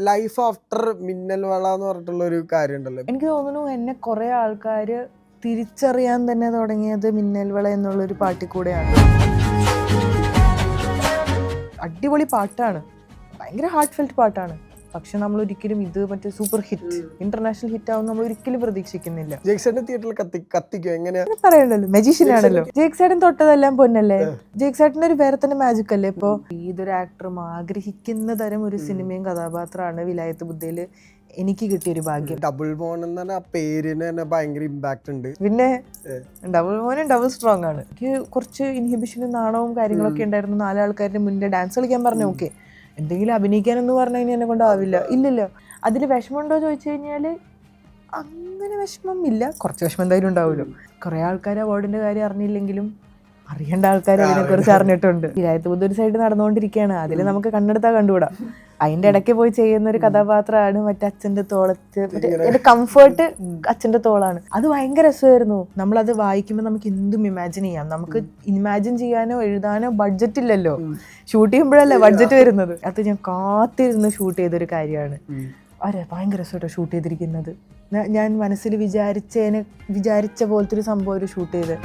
Life after മിന്നൽ വള എന്ന് പറഞ്ഞിട്ടുള്ള ഒരു കാര്യം ഉണ്ടല്ലോ എനിക്ക് തോന്നുന്നു എന്നെ കുറെ ആൾക്കാർ തിരിച്ചറിയാൻ തന്നെ തുടങ്ങിയത് മിന്നൽ വള എന്നുള്ളൊരു പാട്ടിൽ കൂടെയാണ്. അടിപൊളി പാട്ടാണ്. ഭയങ്കര ഹാർട്ട് ഫെൽറ്റ് പാട്ടാണ്. പക്ഷെ നമ്മൾ ഒരിക്കലും ഇത് മറ്റേ സൂപ്പർ ഹിറ്റ് ഇന്റർനാഷണൽ ഹിറ്റ് ആവും നമ്മൾ ഒരിക്കലും പ്രതീക്ഷിക്കുന്നില്ല. ജെക്സന്റെ തിയേറ്ററിൽ കത്തി കത്തിക്കോ? എങ്ങനെ അങ്ങനെ പറയണ്ടല്ലോ മജീഷ്യൻ ആണല്ലോ. ജേക്ക് സേട്ടൻ തൊട്ടതെല്ലാം പൊന്നല്ലേ? ജേക്ക് സേട്ടന്റെ ഒരു വേറെ തന്നെ മാജിക് അല്ലേ ഇപ്പോ? ഏതൊരു ആക്ടറും ആഗ്രഹിക്കുന്ന തരം ഒരു സിനിമയും കഥാപാത്രമാണ് വിലായത്ത് ബുദ്ധിയിൽ എനിക്ക് കിട്ടിയ ഒരു ഭാഗ്യം ഡബിൾ ബോൺ എന്ന് പറഞ്ഞ പേരിന് തന്നെ ഭയങ്കര ഇമ്പാക്ട് ഉണ്ട്. പിന്നെ ഡബിൾ മോനും ഡബിൾ സ്ട്രോങ് ആണ്. എനിക്ക് കുറച്ച് ഇൻഹിബിഷനും നാണവും കാര്യങ്ങളൊക്കെ ഉണ്ടായിരുന്നു. നാലാൾക്കാരുടെ മുന്നേ ഡാൻസ് കളിക്കാൻ പറഞ്ഞു ഓക്കെ എന്തെങ്കിലും അഭിനയിക്കാനെന്ന് പറഞ്ഞു കഴിഞ്ഞാൽ എന്നെ കൊണ്ടാവില്ല. ഇല്ലല്ലോ. അതിൽ വിഷമമുണ്ടോ ചോദിച്ചു കഴിഞ്ഞാൽ അങ്ങനെ വിഷമം ഇല്ല. കുറച്ച് വിഷമം എന്തായാലും ഉണ്ടാവുമല്ലോ. കുറേ ആൾക്കാർ അവാർഡിന്റെ കാര്യം അറിഞ്ഞില്ലെങ്കിലും അറിയേണ്ട ആൾക്കാർ അതിനെ കുറിച്ച് അറിഞ്ഞിട്ടുണ്ട്. ഇരായത്ത് ബുദ്ധൊരു സൈഡ് നടന്നുകൊണ്ടിരിക്കുകയാണ്. അതിൽ നമുക്ക് കണ്ണെടുത്താൽ കണ്ടുകൂടാ. അതിന്റെ ഇടയ്ക്ക് പോയി ചെയ്യുന്ന ഒരു കഥാപാത്രമാണ് മറ്റേ അച്ഛന്റെ തോളത്ത് എന്റെ കംഫേർട്ട് അച്ഛന്റെ തോളാണ്. അത് ഭയങ്കര രസമായിരുന്നു. അത് വായിക്കുമ്പോൾ നമുക്ക് എന്തും ഇമാജിൻ ചെയ്യാം. നമുക്ക് ഇമാജിൻ ചെയ്യാനോ എഴുതാനോ ബഡ്ജറ്റ് ഇല്ലല്ലോ. ഷൂട്ട് ചെയ്യുമ്പോഴല്ലേ ബഡ്ജറ്റ് വരുന്നത്. അത് ഞാൻ കാത്തിരുന്ന് ഷൂട്ട് ചെയ്തൊരു കാര്യമാണ്. അരെ ഭയങ്കര രസമായിട്ടോ ഷൂട്ട് ചെയ്തിരിക്കുന്നത്. ഞാൻ മനസ്സിൽ വിചാരിച്ചതിനെ വിചാരിച്ച പോലത്തെ ഒരു സംഭവം ഒരു ഷൂട്ട് ചെയ്ത്.